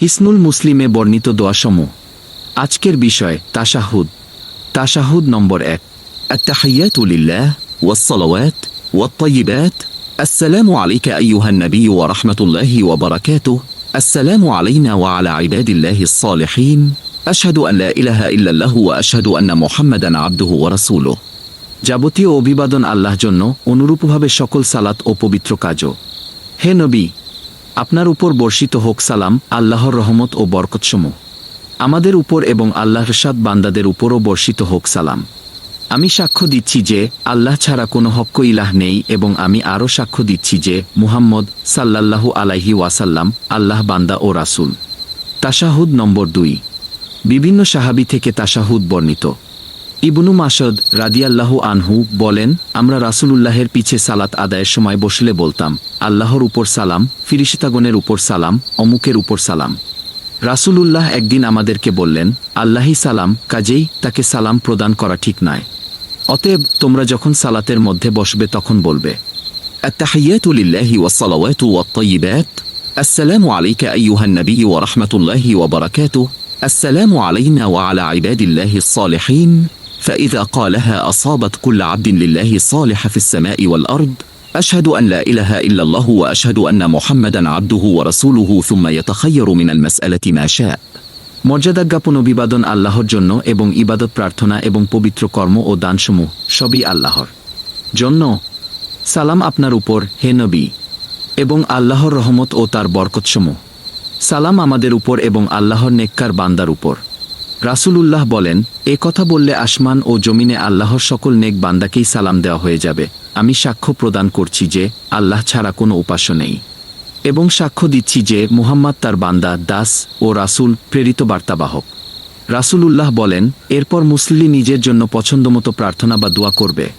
হিসনুল মুসলিমে বর্ণিত দোয়াসমূহ আজকের বিষয় তাশাহুদ তাশাহুদ নম্বর এক التحيات لله والصلوات والطيبات السلام عليك أيها النبي ورحمة الله وبركاته السلام علينا وعلى عباد الله الصالحين أشهد أن لا إله إلا الله وأشهد أن محمدا عبده ورسوله যাবতীয় অভিবাদন আল্লাহ জন্য অনুরূপভাবে সকল সালাত ও পবিত্র কাজও হে নবী আপনার উপর বর্ষিত হোক সালাম, আল্লাহর রহমত ও বরকতসমূহ। আমাদের উপর এবং আল্লাহর সাদ বান্দাদের উপরও বর্ষিত হোক সালাম। আমি সাক্ষ্য দিচ্ছি যে, আল্লাহ ছাড়া কোনো হক্ক ইলাহ নেই এবং আমি আরও সাক্ষ্য দিচ্ছি যে, মুহাম্মদ সাল্লাল্লাহু আলাইহি ওয়াসাল্লাম আল্লাহ বান্দা ও রাসূল। তাশাহুদ নম্বর দুই। বিভিন্ন সাহাবি থেকে তাশাহুদ বর্ণিত। ইবনু মাসদ রাদিয়াল্লাহু আনহু বলেন আমরা রাসূলুল্লাহের পিছে সালাত আদায়ের সময় বসলে বলতাম আল্লাহর উপর সালাম ফিরিশতাগণের উপর সালাম অমুকের উপর সালাম রাসূলুল্লাহ একদিন আমাদেরকে বললেন আল্লাহি সালাম কাজেই তাকে সালাম প্রদান করা ঠিক নয় অতএব তোমরা যখন সালাতের মধ্যে বসবে তখন বলবে التحيات لله والصلوات والطيبات السلام عليك أيها النبي ورحمة الله وبركاته السلام علينا وعلى عباد الله الصالحين فإذا قالها أصابت كل عبد لله الصالح في السماء والأرض أشهد أن لا إله إلا الله وأشهد أن محمدا عبده ورسوله ثم يتخير من المسألة ما شاء মর্যাদাজ্ঞাপন অভিবাদন আল্লাহর জন্য এবং ইবাদত প্রার্থনা এবং পবিত্র কর্ম ও দানসমূহ সবই আল্লাহর জন্য সালাম আপনার উপর হে নবী এবং আল্লাহর রহমত ও তার বরকতসমূহ সালাম আমাদের উপর এবং আল্লাহর নেককার বান্দার উপর রাসূলুল্লাহ বলেন, এ কথা বললে আসমান ও জমিনে আল্লাহর সকল নেক বান্দাকেই সালাম দেওয়া হয়ে যাবে। আমি সাক্ষ্য প্রদান করছি যে, আল্লাহ ছাড়া কোনো উপাস্য নেই। এবং সাক্ষ্য দিচ্ছি যে, মুহাম্মদ তার বান্দা, দাস ও রাসুল প্রেরিত বার্তাবাহক। রাসূলুল্লাহ বলেন, এরপর মুসলি নিজের জন্য পছন্দমতো প্রার্থনা বা দোয়া করবে।